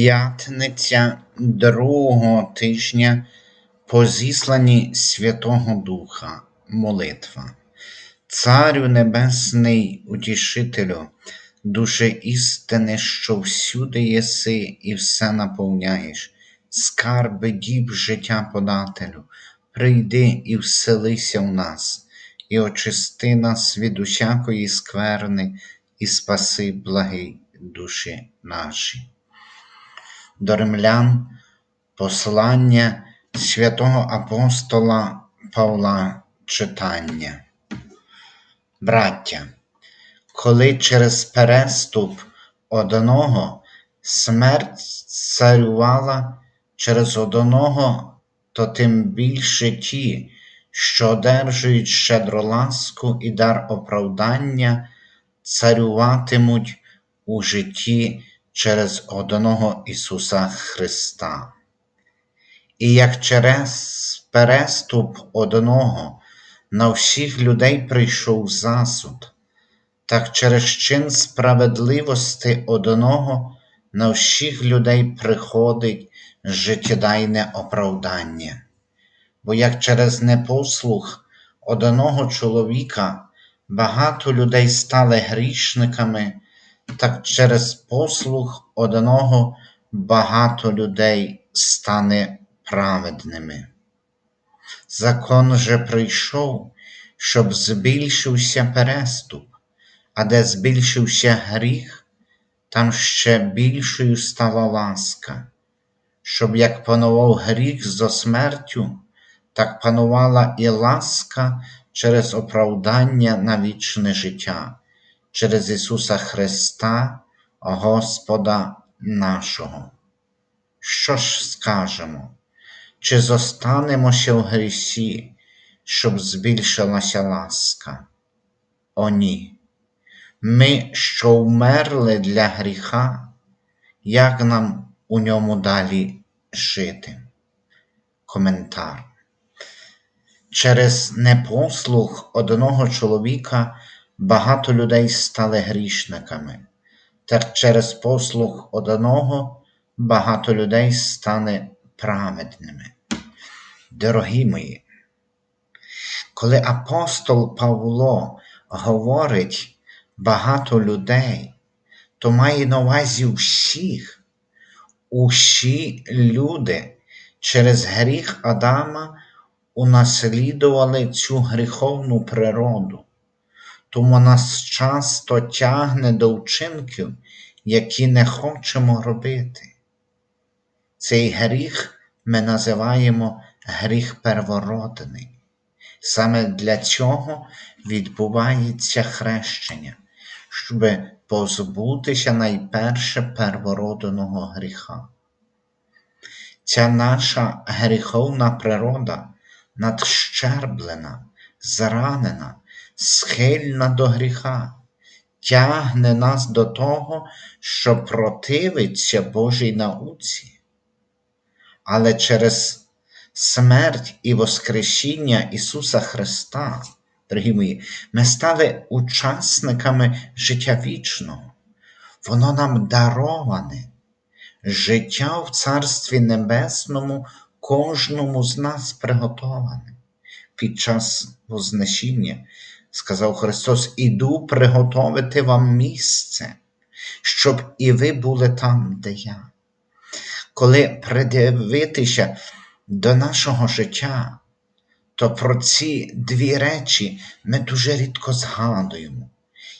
П'ятниця другого тижня по зісланні Святого Духа молитва. Царю Небесний, утішителю, душе істини, що всюди єси і все наповняєш, скарби діб життя подателю, прийди і вселися в нас, і очисти нас від усякої скверни, і спаси благий душі наші до римлян послання святого апостола Павла читання. Браття, коли через переступ одного смерть царювала через одного, то тим більше ті, що одержують щедру ласку і дар оправдання, царюватимуть у житті через одного Ісуса Христа. І як через переступ одного на всіх людей прийшов засуд, так через чин справедливості одного на всіх людей приходить життєдайне оправдання. Бо як через непослух одного чоловіка багато людей стали грішниками, так через послух одного багато людей стане праведними. Закон же прийшов, щоб збільшився переступ, а де збільшився гріх, там ще більшою стала ласка, щоб як панував гріх зо смертю, так панувала і ласка через оправдання на вічне життя через Ісуса Христа, Господа нашого. Що ж скажемо? Чи зостанемося в грісі, щоб збільшилася ласка? О ні. Ми, що вмерли для гріха, як нам у ньому далі жити? Коментар. Через непослух одного чоловіка багато людей стали грішниками, так через послуг одного багато людей стане праведними. Дорогі мої, коли апостол Павло говорить багато людей, то має на увазі всіх, усі люди через гріх Адама унаслідували цю гріховну природу тому нас часто тягне до вчинків, які не хочемо робити. Цей гріх ми називаємо гріх первородний. Саме для цього відбувається хрещення, щоб позбутися найперше первородного гріха. Ця наша гріховна природа надщерблена, зранена, схильна до гріха, тягне нас до того, що противиться Божій науці. Але через смерть і Воскресіння Ісуса Христа, дорогі мої, ми стали учасниками життя вічного. Воно нам дароване, життя в Царстві Небесному кожному з нас приготоване під час Вознесіння сказав Христос, іду приготовити вам місце, щоб і ви були там, де я. Коли придивитися до нашого життя, то про ці дві речі ми дуже рідко згадуємо,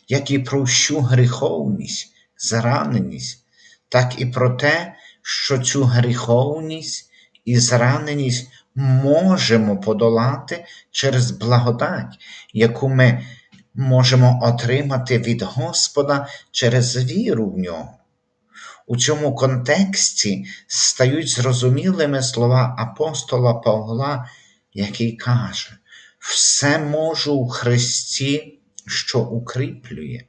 як і про всю гріховність, зраненість, так і про те, що цю гріховність і зраненість можемо подолати через благодать, яку ми можемо отримати від Господа через віру в нього. У цьому контексті стають зрозумілими слова апостола Павла, який каже: все можу у Христі, що укріплює.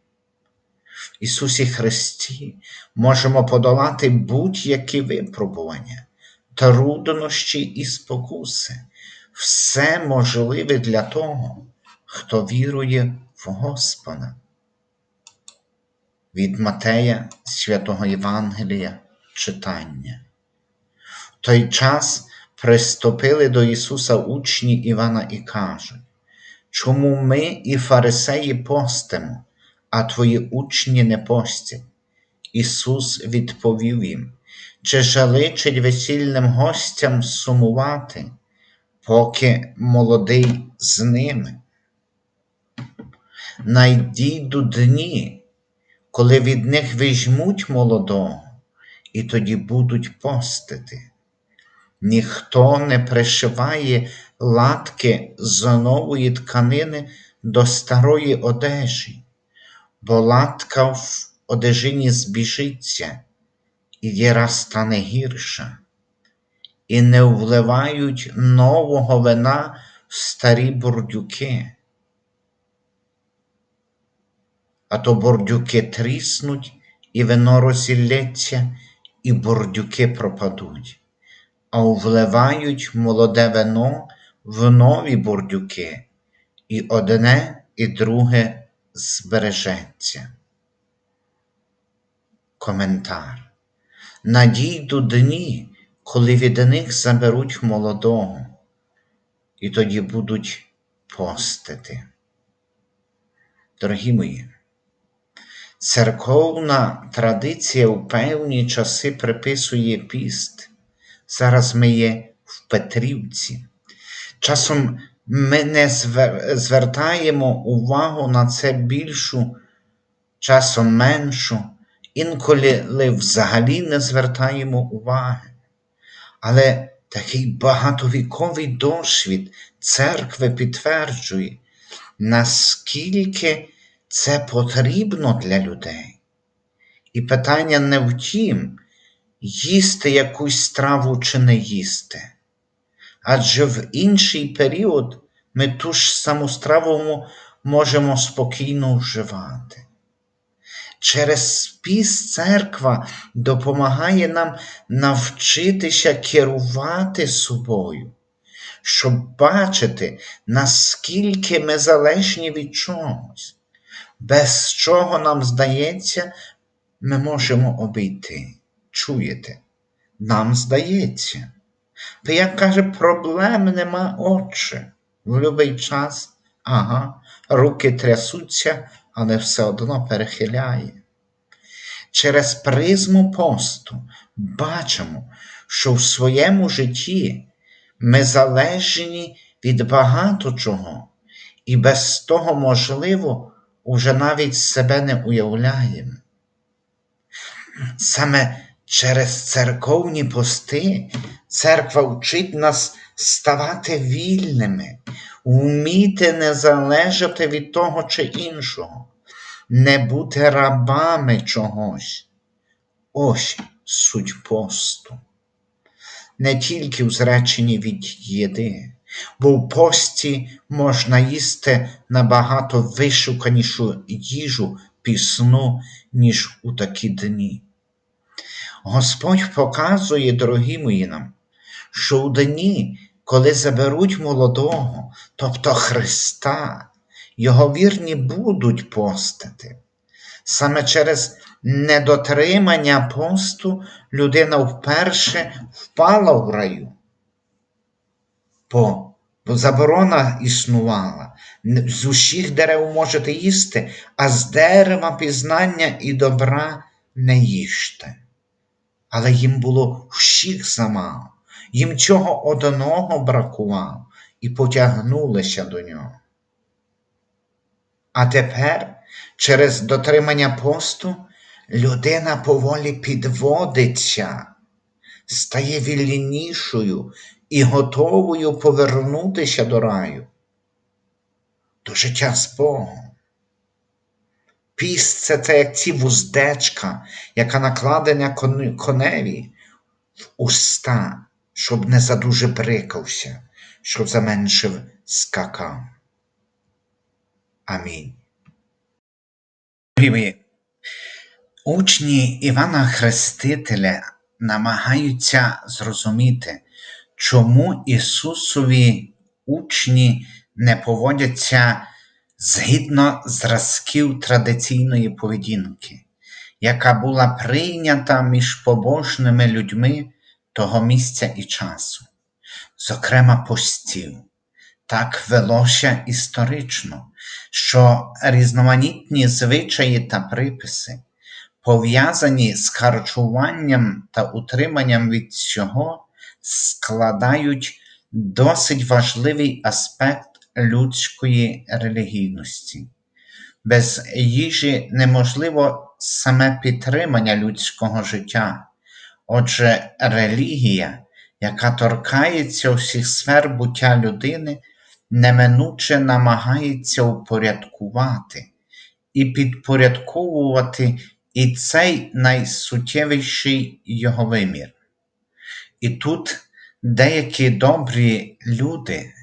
В Ісусі Христі можемо подолати будь-які випробування труднощі і спокуси, все можливе для того, хто вірує в Господа. Від Матея Святого Євангелія читання. В той час приступили до Ісуса учні Івана і кажуть, чому ми і фарисеї постимо, а твої учні не постять? Ісус відповів їм, чи жаличить весільним гостям сумувати, поки молодий з ними? Найдійдуть дні, коли від них візьмуть молодого, і тоді будуть постити. Ніхто не пришиває латки з нової тканини до старої одежі, бо латка в одежині збіжиться, і діра стане гірша, і не вливають нового вина в старі бурдюки, а то бурдюки тріснуть, і вино розілється, і бурдюки пропадуть а вливають молоде вино в нові бурдюки, і одне і друге збережеться. Коментар. Надійду дні, коли від них заберуть молодого, і тоді будуть постити. Дорогі мої, церковна традиція у певні часи приписує піст. Зараз ми є в Петрівці. Часом ми не звертаємо увагу на це більшу, часом меншу, інколи взагалі не звертаємо уваги. Але такий багатовіковий досвід церкви підтверджує, наскільки це потрібно для людей. І питання не в тім, їсти якусь страву чи не їсти. Адже в інший період ми ту ж саму страву можемо спокійно вживати. Через піс церква допомагає нам навчитися керувати собою, щоб бачити, наскільки ми залежні від чогось, без чого нам здається, ми можемо обійти. Чуєте? Нам здається. Та як каже, проблем нема отче. В будь-який час, ага, руки трясуться, але все одно перехиляє. Через призму посту бачимо, що в своєму житті ми залежні від багато чого, і без того, можливо, уже навіть себе не уявляємо. Саме Через церковні пости церква вчить нас ставати вільними, вміти не залежати від того чи іншого, не бути рабами чогось. Ось суть посту. Не тільки в зреченні від їди, бо в пості можна їсти набагато вишуканішу їжу пісну, ніж у такі дні. Господь показує, дорогі мої нам, що у дні, коли заберуть молодого, тобто Христа, Його вірні будуть постати. Саме через недотримання посту людина вперше впала в раю. Бо заборона існувала. З усіх дерев можете їсти, а з дерева пізнання і добра не їжте але їм було всіх замало, їм чого одного бракувало і потягнулися до нього. А тепер, через дотримання посту, людина поволі підводиться, стає вільнішою і готовою повернутися до раю, до життя з Богом. Піст це, це як ці вуздечка, яка накладена коневі в уста, щоб не задуже брикався, щоб заменшив скакав. Амінь. Учні Івана Хрестителя намагаються зрозуміти, чому Ісусові учні не поводяться згідно зразків традиційної поведінки, яка була прийнята між побожними людьми того місця і часу, зокрема постів. Так велося історично, що різноманітні звичаї та приписи, пов'язані з харчуванням та утриманням від цього, складають досить важливий аспект людської релігійності. Без їжі неможливо саме підтримання людського життя. Отже, релігія, яка торкається всіх сфер буття людини, неминуче намагається упорядкувати і підпорядковувати і цей найсуттєвіший його вимір. І тут деякі добрі люди,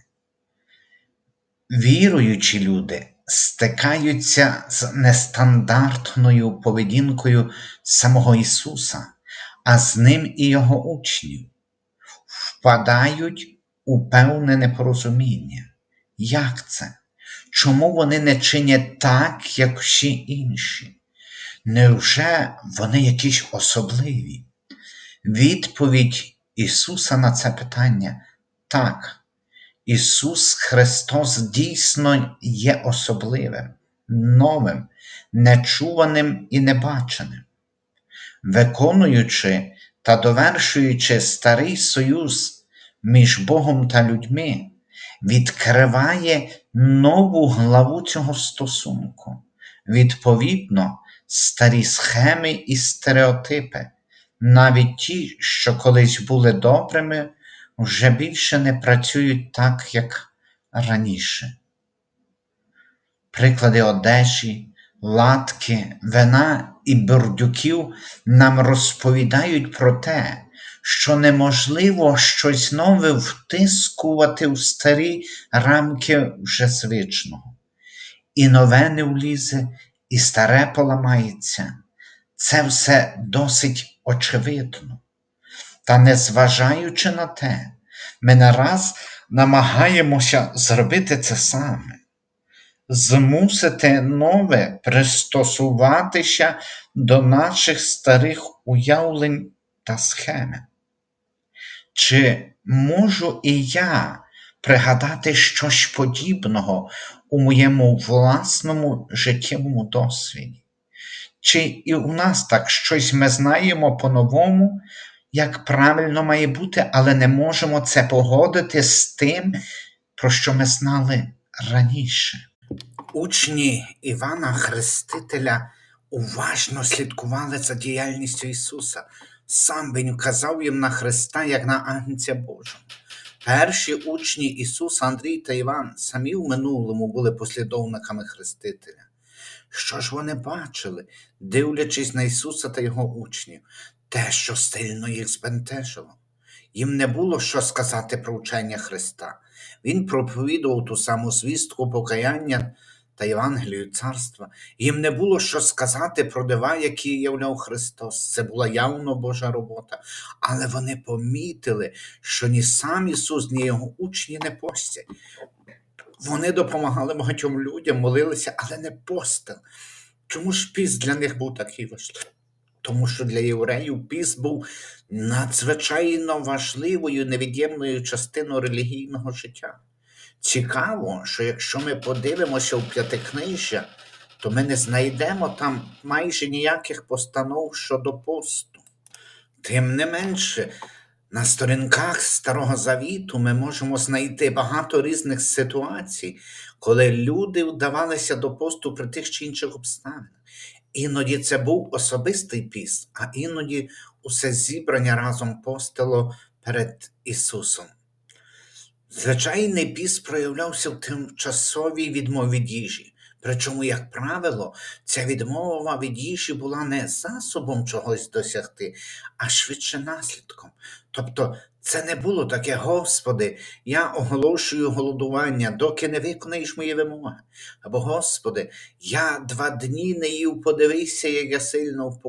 віруючі люди, стикаються з нестандартною поведінкою самого Ісуса, а з ним і Його учнів, впадають у певне непорозуміння. Як це? Чому вони не чинять так, як всі інші? Невже вони якісь особливі? Відповідь Ісуса на це питання так. Ісус Христос дійсно є особливим, новим, нечуваним і небаченим. Виконуючи та довершуючи старий союз між Богом та людьми, відкриває нову главу цього стосунку. Відповідно, старі схеми і стереотипи, навіть ті, що колись були добрими, вже більше не працюють так, як раніше. Приклади одежі, латки, вина і бурдюків нам розповідають про те, що неможливо щось нове втискувати в старі рамки вже звичного. І нове не влізе, і старе поламається. Це все досить очевидно. Та незважаючи на те, ми нараз намагаємося зробити це саме, змусити нове пристосуватися до наших старих уявлень та схеми. Чи можу і я пригадати щось подібного у моєму власному життєвому досвіді? Чи і у нас так щось ми знаємо по-новому, як правильно має бути, але не можемо це погодити з тим, про що ми знали раніше? Учні Івана Хрестителя уважно слідкували за діяльністю Ісуса. Сам Він вказав їм на Христа, як на Агнця Божого. Перші учні Ісуса, Андрій та Іван, самі в минулому були послідовниками Хрестителя. Що ж вони бачили, дивлячись на Ісуса та Його учнів, те, що сильно їх збентежило? Їм не було що сказати про вчення Христа. Він проповідував ту саму звістку покаяння та Євангелію царства. Їм не було що сказати про дива, які являв Христос. Це була явно Божа робота. Але вони помітили, що ні сам Ісус, ні його учні не постять. Вони допомагали багатьом людям, молилися, але не постили. Чому ж піст для них був такий важливий? Тому що для євреїв піст був надзвичайно важливою невід'ємною частиною релігійного життя. Цікаво, що якщо ми подивимося в п'ятикнижжя, то ми не знайдемо там майже ніяких постанов щодо посту. Тим не менше, на сторінках Старого Завіту ми можемо знайти багато різних ситуацій, коли люди вдавалися до посту при тих чи інших обставинах. Іноді це був особистий піст, а іноді усе зібрання разом постило перед Ісусом. Звичайний піст проявлявся в тимчасовій відмові від їжі. Причому, як правило, ця відмова від їжі була не засобом чогось досягти, а швидше наслідком. Тобто це не було таке, Господи, я оголошую голодування, доки не виконаєш мої вимоги. Або, Господи, я два дні не їв, подивися, як я сильно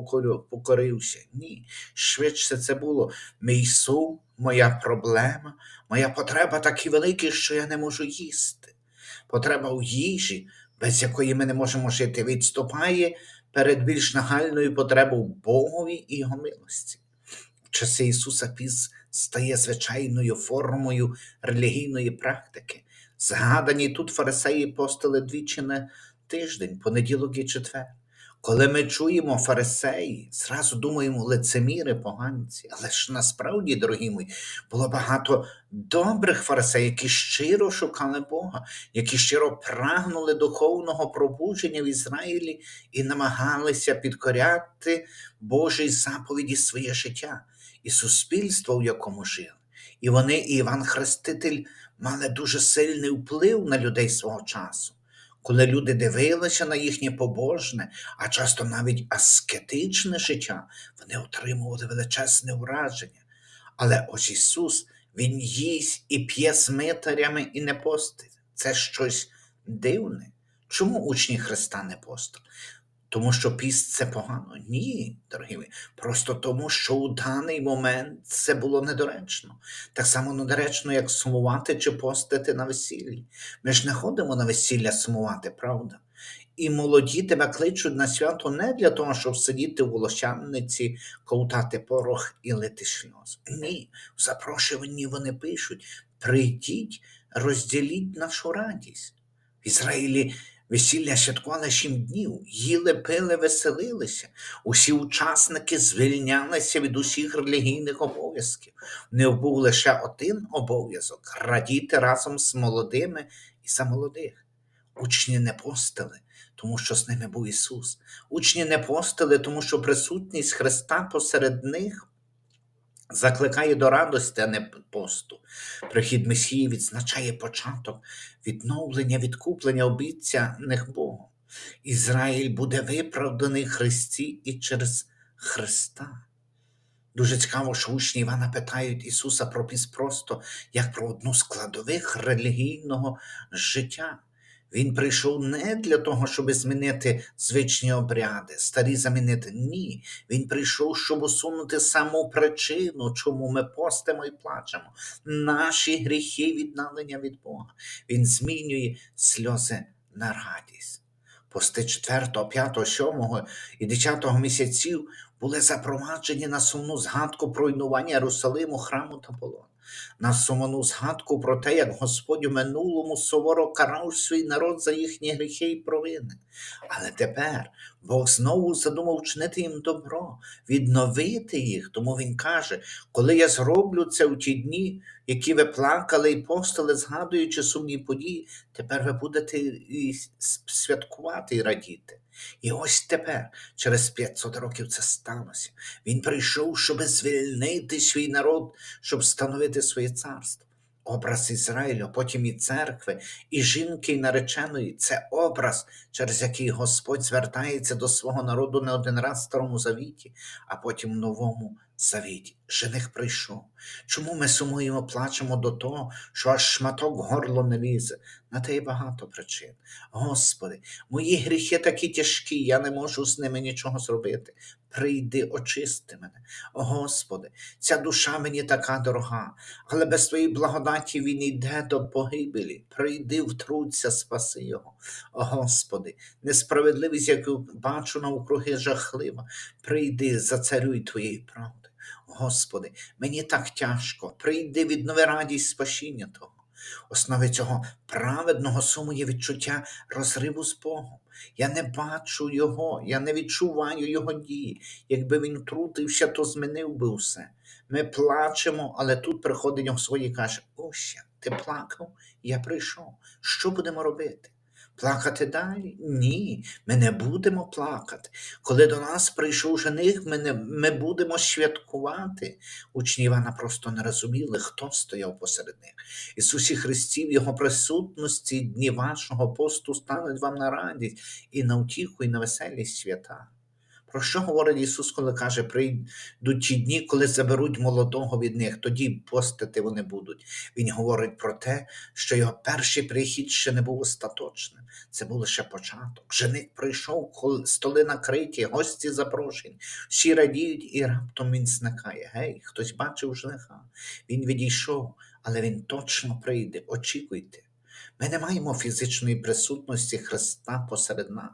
покорився. Ні, швидше це було мій сум, моя проблема, моя потреба такі великі, що я не можу їсти. Потреба в їжі, без якої ми не можемо жити, відступає перед більш нагальною потребою Богові і Його милості. В часи Ісуса Піс стає звичайною формою релігійної практики. Згадані тут фарисеї постили двічі на тиждень, понеділок і четвер. Коли ми чуємо фарисеї, зразу думаємо лицеміри, поганці. Але ж насправді, дорогі мої, було багато добрих фарисеїв, які щиро шукали Бога, які щиро прагнули духовного пробудження в Ізраїлі і намагалися підкоряти Божій заповіді своє життя і суспільство, в якому жили. І вони, і Іван Хреститель, мали дуже сильний вплив на людей свого часу. Коли люди дивилися на їхнє побожне, а часто навіть аскетичне життя, вони отримували величезне враження. Але ось Ісус, Він їсть і п'є з митарями і не постить. Це щось дивне. Чому учні Христа не постили? Тому що піст це погано? Ні, дорогі мої. Просто тому, що у даний момент це було недоречно. Так само недоречно, як сумувати чи постити на весіллі. Ми ж не ходимо на весілля сумувати, правда? І молоді тебе кличуть на свято не для того, щоб сидіти в волощанниці, ковтати порох і лити сльоз. Ні, в запрошуванні вони пишуть: прийдіть, розділіть нашу радість. В Ізраїлі весілля святкували сім днів, їли, пили, веселилися. Усі учасники звільнялися від усіх релігійних обов'язків. Не був лише один обов'язок радіти разом з молодими і за молодих. Учні не постили, тому що з ними був Ісус. Учні не постили, тому що присутність Христа посеред них закликає до радості, а не посту. Прихід Месії відзначає початок відновлення, відкуплення обіцяних Богом. Ізраїль буде виправданий Христі і через Христа. Дуже цікаво, що учні Івана питають Ісуса про піст просто як про одну з складових релігійного життя. Він прийшов не для того, щоб змінити звичні обряди, старі замінити. Ні. Він прийшов, щоб усунути саму причину, чому ми постимо і плачемо. Наші гріхи віддалення від Бога. Він змінює сльози на радість. Пости 4, 5, 7 і 10 місяців були запроваджені на сумну згадку про руйнування Єрусалиму, храму та полон. На суману згадку про те, як Господь у минулому суворо карав свій народ за їхні гріхи і провини. Але тепер Бог знову задумав чинити їм добро, відновити їх. Тому Він каже: коли я зроблю це у ті дні, які ви плакали і постили, згадуючи сумні події, тепер ви будете і святкувати і радіти. І ось тепер, через 500 років, це сталося. Він прийшов, щоб звільнити свій народ, щоб встановити своє царство. Образ Ізраїлю, потім і церкви, і жінки, і нареченої це образ, через який Господь звертається до свого народу не один раз в старому завіті, а потім в новому завіті. Жених прийшов. Чому ми сумуємо, плачемо до того, що аж шматок горло не лізе? На те є багато причин. Господи, мої гріхи такі тяжкі, я не можу з ними нічого зробити. Прийди, очисти мене. О Господи, ця душа мені така дорога, але без Твоєї благодаті він йде до погибелі. Прийди, втруться, спаси його. О Господи, несправедливість, яку бачу навкруги жахлива. Прийди, зацарюй Твоєї правди. Господи, мені так тяжко. Прийди, віднови радість спасіння Того. Основи цього праведного суму є відчуття розриву з Богом. Я не бачу Його, я не відчуваю Його дії. Якби він трутився, то змінив би все. Ми плачемо, але тут приходить Господь і каже: Ося, ти плакав, я прийшов. Що будемо робити? Плакати далі? Ні, ми не будемо плакати. Коли до нас прийшов жених, ми, не, ми будемо святкувати. Учні Івана просто не розуміли, хто стояв посеред них. Ісусі Христі, в Його присутності дні вашого посту стануть вам на радість і на утіху, і на веселість свята. Про що говорить Ісус, коли каже, прийдуть ті дні, коли заберуть молодого від них, тоді постити вони будуть. Він говорить про те, що його перший прихід ще не був остаточним. Це був лише початок. Жених прийшов, коли столи накриті, гості запрошені, всі радіють, і раптом він зникає. Гей, хтось бачив жениха. Він відійшов, але він точно прийде. Очікуйте. Ми не маємо фізичної присутності Христа посеред нас,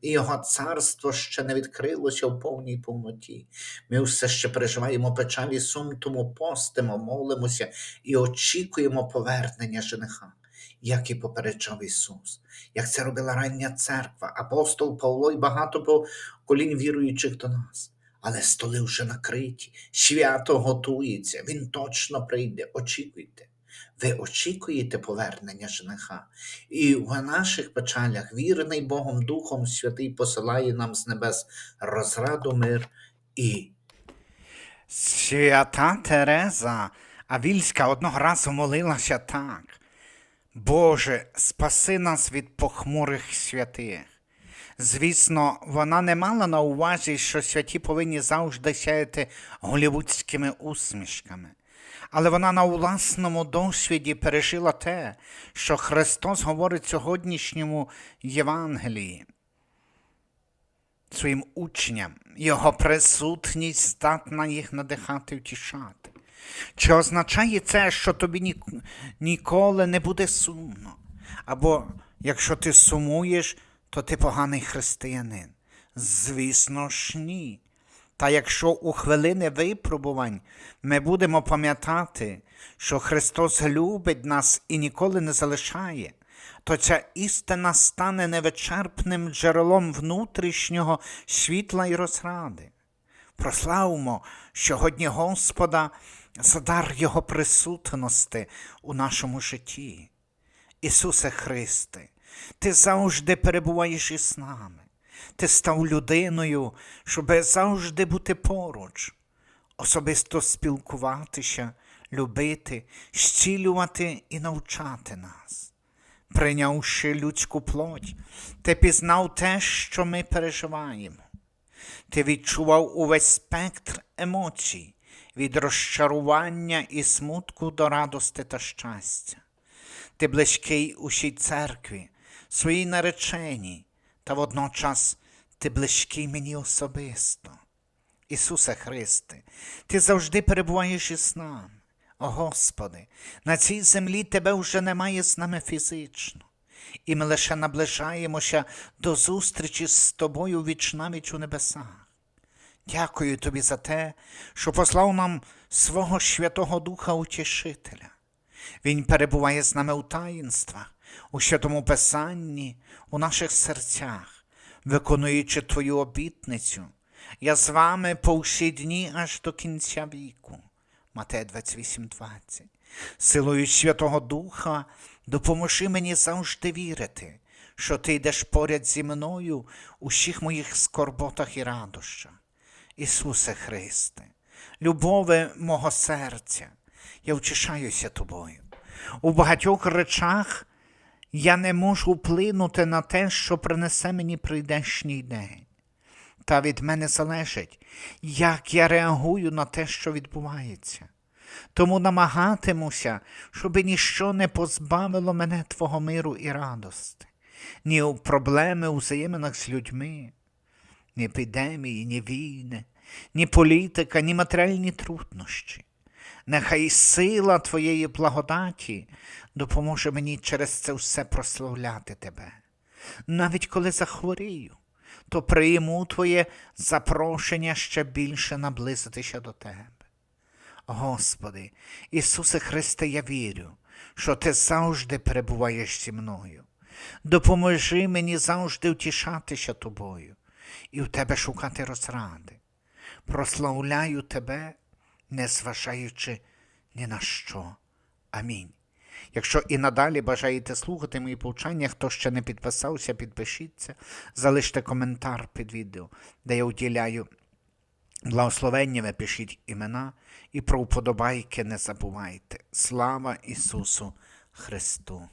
і Його царство ще не відкрилося в повній повноті. Ми все ще переживаємо печаль і сум, тому постимо, молимося і очікуємо повернення жениха, як і попереджав Ісус, як це робила рання церква, апостол Павло і багато поколінь віруючих до нас. Але столи вже накриті, свято готується, він точно прийде. Очікуйте. Ви очікуєте повернення жениха, і в наших печалях вірний Богом Духом Святий посилає нам з небес розраду, мир і Свята Тереза Авільська одного разу молилася так. Боже, спаси нас від похмурих святих. Звісно, вона не мала на увазі, що святі повинні завжди сяяти голівудськими усмішками. Але вона на власному досвіді пережила те, що Христос говорить сьогоднішньому Євангелії своїм учням, його присутність здатна їх надихати втішати. Чи означає це, що тобі ні, ніколи не буде сумно? Або якщо ти сумуєш, то ти поганий християнин? Звісно ж, ні. Та якщо у хвилини випробувань ми будемо пам'ятати, що Христос любить нас і ніколи не залишає, то ця істина стане невичерпним джерелом внутрішнього світла і розради. Прославмо сьогодні Господа за дар Його присутності у нашому житті. Ісусе Христе, Ти завжди перебуваєш із нами. Ти став людиною, щоб завжди бути поруч, особисто спілкуватися, любити, зцілювати і навчати нас. Прийнявши людську плоть, ти пізнав те, що ми переживаємо. Ти відчував увесь спектр емоцій від розчарування і смутку до радости та щастя. Ти близький усій церкві, своїй нареченій, та водночас ти близький мені особисто. Ісусе Христе, Ти завжди перебуваєш із нами. О Господи, на цій землі Тебе вже немає з нами фізично, і ми лише наближаємося до зустрічі з Тобою вічнавіч у небесах. Дякую Тобі за те, що послав нам свого Святого Духа Утішителя. Він перебуває з нами у таїнствах, у святому Писанні, у наших серцях, виконуючи Твою обітницю. Я з вами по всі дні аж до кінця віку. Матея 28.20. Силою Святого Духа допоможи мені завжди вірити, що ти йдеш поряд зі мною у всіх моїх скорботах і радощах. Ісусе Христе, любове мого серця, я вчишаюся тобою. У багатьох речах я не можу вплинути на те, що принесе мені прийдешній день. Та від мене залежить, як я реагую на те, що відбувається. Тому намагатимуся, щоб ніщо не позбавило мене Твого миру і радости, ні у проблеми у взаєминах з людьми, ні епідемії, ні війни, ні політика, ні матеріальні труднощі. Нехай сила Твоєї благодаті допоможе мені через це все прославляти Тебе. Навіть коли захворію, то прийму Твоє запрошення ще більше наблизитися до Тебе. Господи, Ісусе Христе, я вірю, що Ти завжди перебуваєш зі мною. Допоможи мені завжди втішатися Тобою і в Тебе шукати розради. Прославляю Тебе, не зважаючи ні на що. Амінь. Якщо і надалі бажаєте слухати мої повчання, хто ще не підписався, підпишіться, залиште коментар під відео, де я уділяю благословення, ви пишіть імена і про вподобайки не забувайте. Слава Ісусу Христу!